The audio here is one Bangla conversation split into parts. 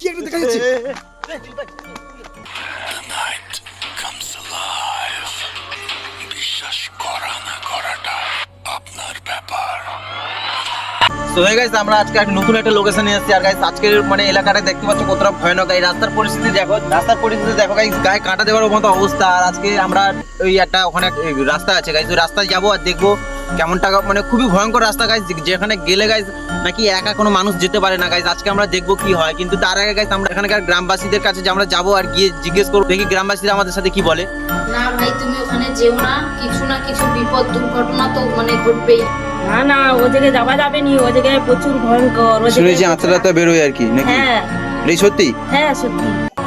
কি একটা দেখা যাচ্ছে? Night comes alive. বিশ্বাস করা না করাটা আপনার ব্যাপার। তো হয়ে গেছে আমরা আজকে একটা নতুন একটা লোকেশনে এসেছি। আর গাইস আজকের মানে এলাকাটা দেখতে পাচ্ছ কতটা ভয়ানক। এই রাস্তার পরিস্থিতি দেখো রাস্তার পরিস্থিতি দেখো গাইস গায়ে কাঁটা দেওয়ার মতো অবস্থা। আর আজকে আমরা ওই একটা ওখানে রাস্তা আছে। গাইস ওই রাস্তায় যাব আর দেখব কেমনটা মানে খুবই ভয়ঙ্কর রাস্তা গাইস যেখানে গেলে গাইস নাকি একা কোনো মানুষ যেতে পারে না গাইস আজকে আমরা দেখব কি হয়। কিন্তু তার আগে গাইস আমরা এখানকার গ্রামবাসীদের কাছে যে আমরা যাব আর গিয়ে জিজ্ঞেস করব। দেখি গ্রামবাসীরা আমাদের সাথে কি বলে। না ভাই তুমি ওখানে যেও না। কিছু না কিছু বিপদ দুর্ঘটনা তো মানে ঘটবেই। না না ও জায়গায় যাওয়া যাবে নি। ও জায়গায় প্রচুর ভয়ঙ্কর জায়গায়- বেরোয় আর কি নাকি? হ্যাঁ। সত্যি? হ্যাঁ সত্যি।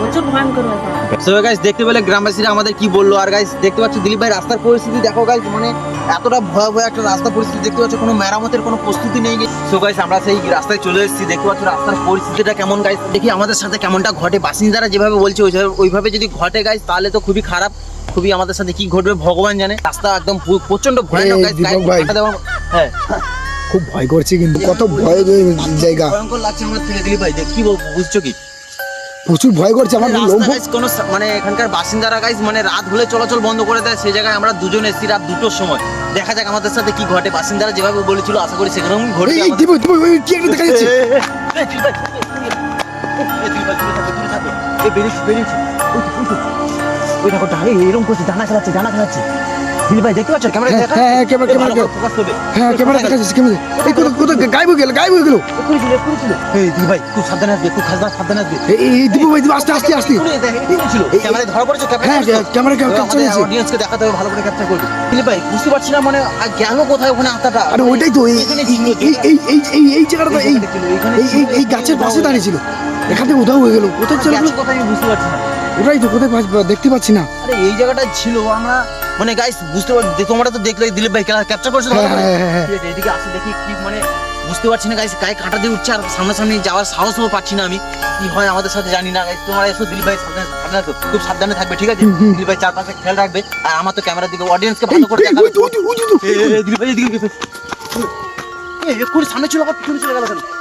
প্রচুর ভয়ঙ্কর ব্যাপার। সো গাইস দেখতে পেলে গ্রামবাসীরা আমাদের কি বলল? আর গাইস দেখতে পাচ্ছ দিলীপ ভাই রাস্তার পরিস্থিতি দেখো গাইস মানে এতটা ভয়াবহ একটা রাস্তার পরিস্থিতি। দেখতে পাচ্ছ কোনো মেরামতের কোনো প্রস্তুতি নেই। সো গাইস আমরা সেই রাস্তায় চলে এসেছি। দেখতে পাচ্ছ রাস্তার পরিস্থিতিটা কেমন গাইস দেখি আমাদের সাথে কেমনটা ঘটে। বাসিন্দারা যেভাবে বলছে ওইভাবে ওইভাবে যদি ঘটে গাইস তাহলে তো খুবই খারাপ। খুবই আমাদের সাথে কি ঘটবে ভগবান জানে। রাস্তা একদম প্রচণ্ড ভয়ানক গাইস হ্যাঁ। খুব ভয় করছে কিন্তু। কত ভয় জায়গা। ভয়ঙ্কর লাগছে আমার থেকে দিলীপ ভাই। দেখ কি বুঝছ কি? প্রচুর ভয় করছে আমার রাস্তা কোনো মানে এখানকার বাসিন্দারা গাইজ মানে রাত হলে চলাচল বন্ধ করে দেয় সেই জায়গায় আমরা দুজন এসেছি রাত দুটোর সময়। দেখা যাক আমাদের সাথে কি ঘটে। বাসিন্দারা যেভাবে বলেছিল আশা করি সেরকম ওই দেখা যাচ্ছে? বেরিয়েছি, বেরিয়েছি। ওই দেখো, ডানে, এরকম করছে, ডানা খেলাচ্ছে, ডানা খেলাচ্ছে। ভাই, দেখতে পাচ্ছ? ক্যামেরায় হ্যাঁ, দেখা? হ্যাঁ, হ্যাঁ, ক্যামেরা, ক্যামেরা, ভালো করবে। হ্যাঁ ক্যামেরা দেখা যাচ্ছে ক্যামেরা এই কোথাও কোথাও গায়েব গেল গায়েব গেল এক্ষুনি ছিল, এক্ষুনি ছিল। এই, দিলীপ ভাই, খুব সাবধানে আসবে, খুব খাস- সাবধানে আসবে। এই এই দিব ভাই দিব আস্তে আস্তে আস্তে এক্ষুনি দেখ, এক্ষুনি ছিল। ক্যামেরায় ধরা পড়েছে, হ্যাঁ, ধরা পড়েছে। ক্যামেরায় এবার capture আমাদের হয়েছে। audience দেখাতে হবে, ভালো করে capture করবে। দিলীপ ভাই, বুঝতে পারছি না মানে আর গেল কোথায় ওখানে আত্মাটা আরে ওইটাই তো এই এই- এই এই এই এই জায়গাটা গাছের পাশে দাঁড়িয়ে ছিল এখান উধাও হয়ে গেল কোথায় চলে গেল কোথায় বুঝতে পারছি না ওটাই তো কোথায় দেখতে পাচ্ছি না আরে এই জায়গাটা ছিল আমরা মানে গাইস বুঝতে পারছি যে তোমরা তো দেখলে দিলীপ ভাই ক্যাপচার করছ? হ্যাঁ, হ্যাঁ, হ্যাঁ। এদিকে আসে দেখি কি মানে বুঝতে পারছি না গাইস গায়ে কাঁটা দিয়ে উঠছে আর সামনাসামনি যাওয়ার সাহসও পাচ্ছি না আমি কি হয় আমাদের সাথে জানি না গাইস তোমরা এসো দিলীপ ভাই সাবধানে তো, খুব সাবধানে থাকবে ঠিক আছে দিলীপ ভাই চারপাশে খেয়াল রাখবে আর আমার তো ক্যামেরার দিকে অডিয়েন্সকে ভালো করে দেখাবে দিলীপ ভাই এদিকে এক্ষুনি সামনে ছিল আবার পিছনে চলে গেল কেন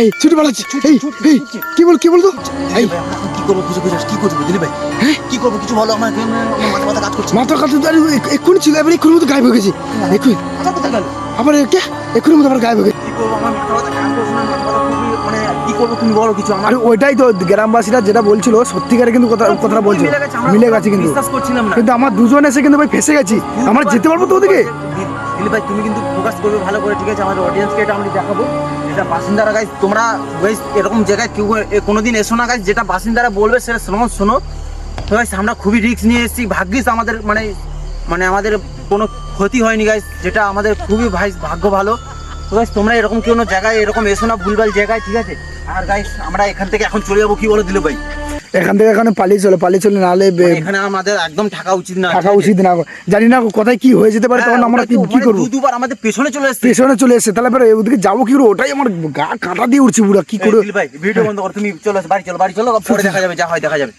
এই ছুটি পালাচ্ছে। এই এই কি বল কি বল তো এই। কি করব কি করব ভাই? হ্যাঁ? কি করব কিছু বলো আমার আমার মাথা মাথা কাজ করছে। মাথা কাছে এক্ষুনি ছিল এবার এক্ষুনি মতো গায়েব হয়ে গেছে। এক্ষুনি। মাথা কোথায় গেল। আবার কে? এক্ষুনি মতো আবার গায়েব হয়ে গেছে। কি করব আমার মাথা মাথা কাজ করছে না মাথা মাথা মানে কি করব তুমি বলো কিছু আমার। ওইটাই তো গ্রামবাসীরা যেটা বলছিল সত্যিকারে কিন্তু কথা কথাটা বলছিল। মিলে গেছে, কিন্তু। কিন্তু আমার দুজন এসে কিন্তু ভাই ফেসে গেছি। আমরা যেতে পারব তো ওদিকে? ভাই তুমি কিন্তু ফোকাস করবে ভালো করে ঠিক আছে? আমাদের অডিয়েন্সকে এটা আমরা দেখাবো। যেটা বাসিন্দারা গাইজ তোমরা এরকম জায়গায় কেউ কোনো কোনোদিন এসো না গাইজ যেটা বাসিন্দারা বলবে সেটা শোনো শোনো। তো গাইজ আমরা খুবই রিস্ক নিয়ে এসেছি। ভাগ্যিস আমাদের মানে মানে আমাদের কোনো ক্ষতি হয়নি গাইজ যেটা আমাদের খুবই ভাই ভাগ্য ভালো। তো গাইজ তোমরা এরকম কোনো জায়গায়, এরকম এসো না, ভুলভাল জায়গায়, ঠিক আছে? আর গাইজ আমরা এখান থেকে এখন চলে যাব, কি বলো দিল ভাই? এখান থেকে এখানে পালিয়ে চলো পালিয়ে চলে নাহলে মানে এখানে আমাদের একদম থাকা উচিত না থাকা উচিত না। জানি না কোথায় কি হয়ে যেতে পারে হ্যাঁ, তখন আমরা কি কি মানে করব? দুবার আমাদের পেছনে চলে এসেছে। পেছনে চলে এসেছে। তাহলে এবার ওদিকে যাব কি করে? ওটাই আমার গা কাঁটা দিয়ে উঠছে পুরো কি করে? ভাই ভিডিও বন্ধ কর তুমি চলো বাড়ি চলো বাড়ি চলো পরে দেখা যাবে যা হয় দেখা যাবে।